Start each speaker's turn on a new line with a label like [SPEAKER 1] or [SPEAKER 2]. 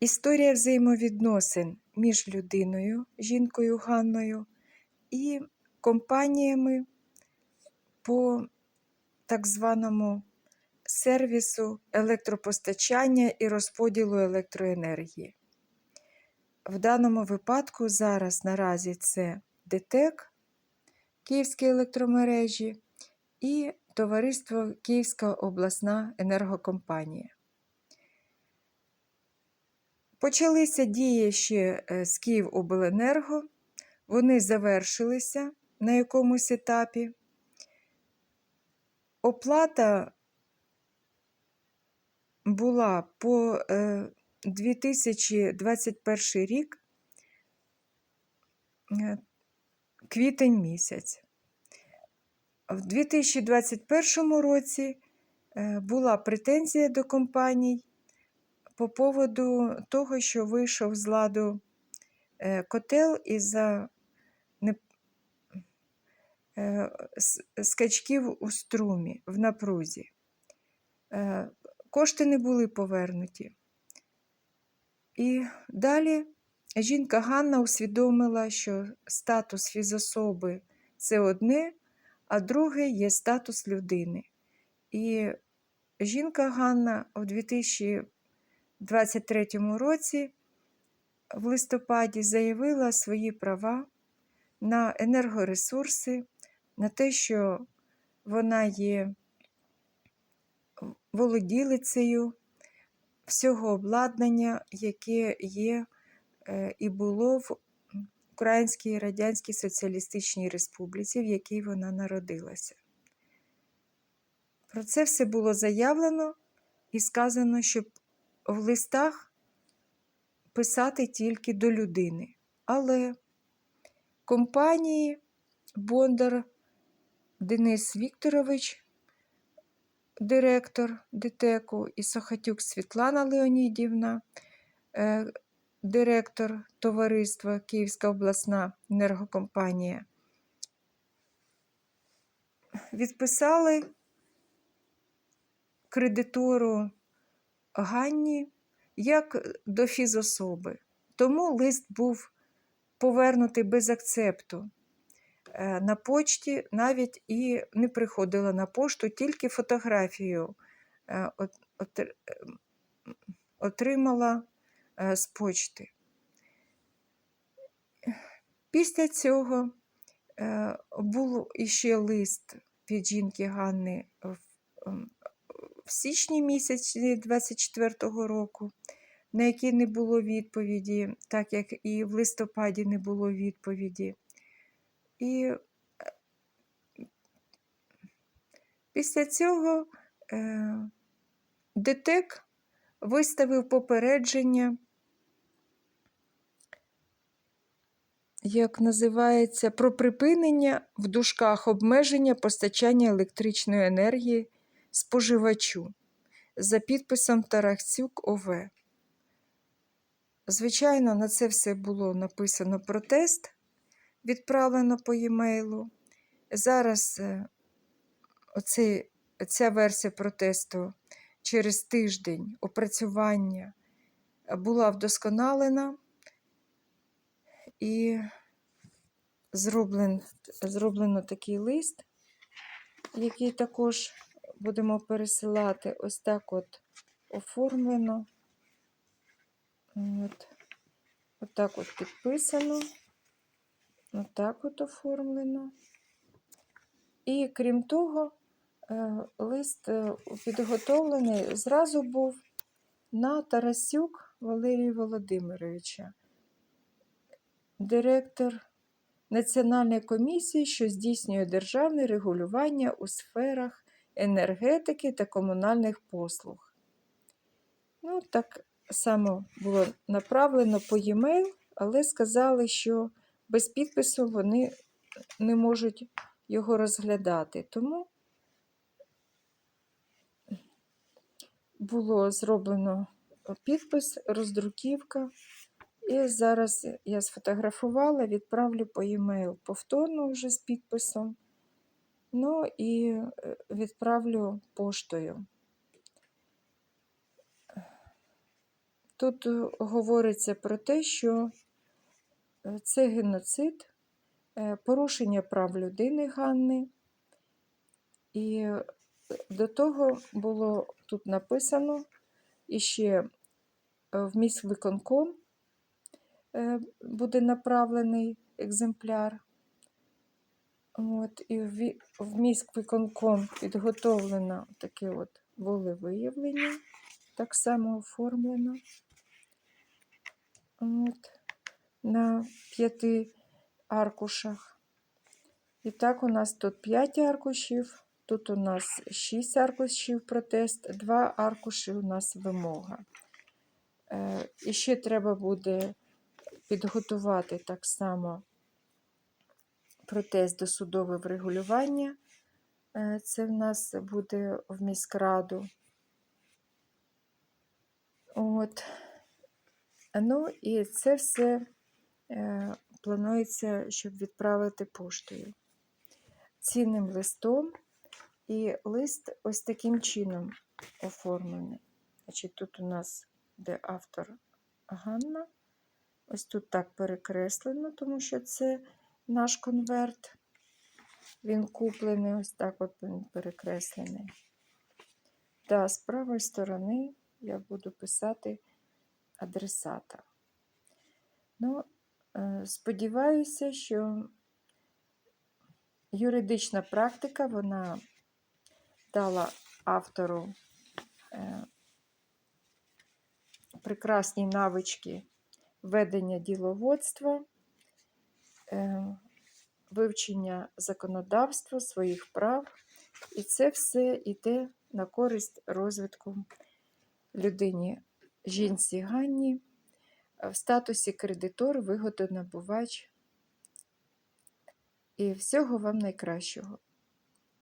[SPEAKER 1] Історія взаємовідносин між людиною, жінкою Ганною і компаніями по так званому сервісу електропостачання і розподілу електроенергії. В даному випадку зараз наразі це ДТЕК Київські електромережі і Товариство Київська обласна енергокомпанія. Почалися дії ще е, з Київобленерго, вони завершилися на якомусь етапі. Оплата була по е, 2021 рік, е, квітень місяць. В 2021 році е, була претензія до компаній по поводу того, що вийшов з ладу е, котел із-за е, скачків у струмі в напрузі. Е, Кошти не були повернуті. І далі жінка Ганна усвідомила, що статус фізособи це одне, а друге є статус людини. І жінка Ганна у 2023 році в листопаді заявила свої права на енергоресурси, на те, що вона є володілицею всього обладнання, яке є е, і було в Українській Радянській Соціалістичній Республіці, в якій вона народилася. Про це все було заявлено і сказано, щоб в листах писати тільки до людини. Але компанії Бондар Денис Вікторович, директор ДТЕКу, і Сохатюк Світлана Леонідівна, е, директор товариства Київська обласна енергокомпанія, відписали кредитору Ганні як до фізособи. Тому лист був повернутий без акцепту. Е, На почті навіть і не приходила на пошту, тільки фотографію е, ем, отримала е, з почти. Після цього е, був іще лист від жінки Ганни в, січні місяці 24-го року, на який не було відповіді, так як і в листопаді не було відповіді. І е, після цього е, ДТЕК виставив попередження, як називається, про припинення в дужках обмеження постачання електричної енергії споживачу за підписом Тарахцюк ОВ. Звичайно, на це все було написано протест, відправлено по e-mail. Зараз е, оцей, ця версія протесту через тиждень опрацювання була вдосконалена і зроблен, зроблено такий лист, який також будемо пересилати. Ось так от оформлено. От, от так от підписано. От так от оформлено. І крім того, е, лист е, підготовлений зразу був на Тарасюк Валерія Володимировича, директор Національної комісії, що здійснює державне регулювання у сферах енергетики та комунальних послуг. Ну, так само було направлено по e-mail, але сказали, що без підпису вони не можуть його розглядати. Тому було зроблено підпис, роздруківка. І зараз я сфотографувала, відправлю по e-mail повторно вже з підписом. Ну і відправлю поштою. Тут е, говориться про те, що е, це геноцид, порушення прав людини Ганни. І до того було тут написано іще е, в міськвиконком е, буде направлений екземпляр. От, і в, в міськвиконком підготовлено таке от волевиявлення, так само оформлено. От, на п'яти аркушах. І так, у нас тут 5 аркушів, тут у нас 6 аркушів протест, 2 аркуші у нас вимога. Е, і ще треба буде підготувати так само протест до судове врегулювання. Е, Це в нас буде в міськраду. От. Ну і це все е, планується, щоб відправити поштою. Цінним листом. І лист ось таким чином оформлений. Значить, тут у нас де автор Ганна. Ось тут так перекреслено, тому що це наш конверт. Він куплений, ось так от він перекреслений. Та з правої сторони я буду писати адресата. Ну, е, сподіваюся, що юридична практика вона дала автору е, прекрасні навички ведення діловодства, вивчення законодавства, своїх прав. І це все йде на користь розвитку людині, жінці Ганні в статусі кредитор, вигодонабувач. І всього вам найкращого.